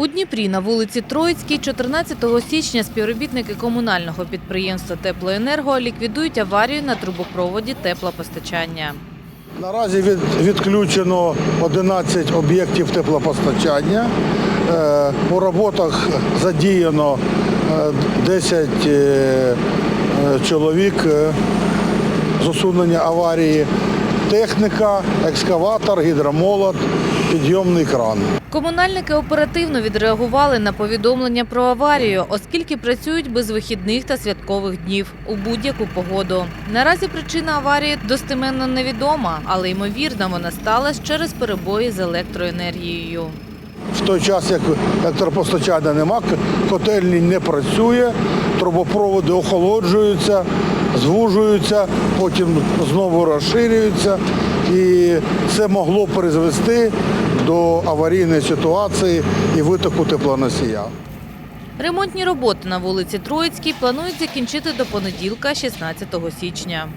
У Дніпрі на вулиці Троїцькій 14 січня співробітники комунального підприємства Теплоенерго ліквідують аварію на трубопроводі теплопостачання. Наразі відключено 11 об'єктів теплопостачання. Е, у роботах задіяно е, 10 е, е, чоловік з усунення аварії, техніка, екскаватор, гідромолот, підйомний кран. Комунальники оперативно відреагували на повідомлення про аварію, оскільки працюють без вихідних та святкових днів у будь-яку погоду. Наразі причина аварії достеменно невідома, але ймовірно вона сталася через перебої з електроенергією. В той час, як електропостачання нема, котельні не працює, трубопроводи охолоджуються, звужуються, потім знову розширюються. І це могло призвести до аварійної ситуації і витоку теплоносія. Ремонтні роботи на вулиці Троїцькій планують закінчити до понеділка, 16 січня.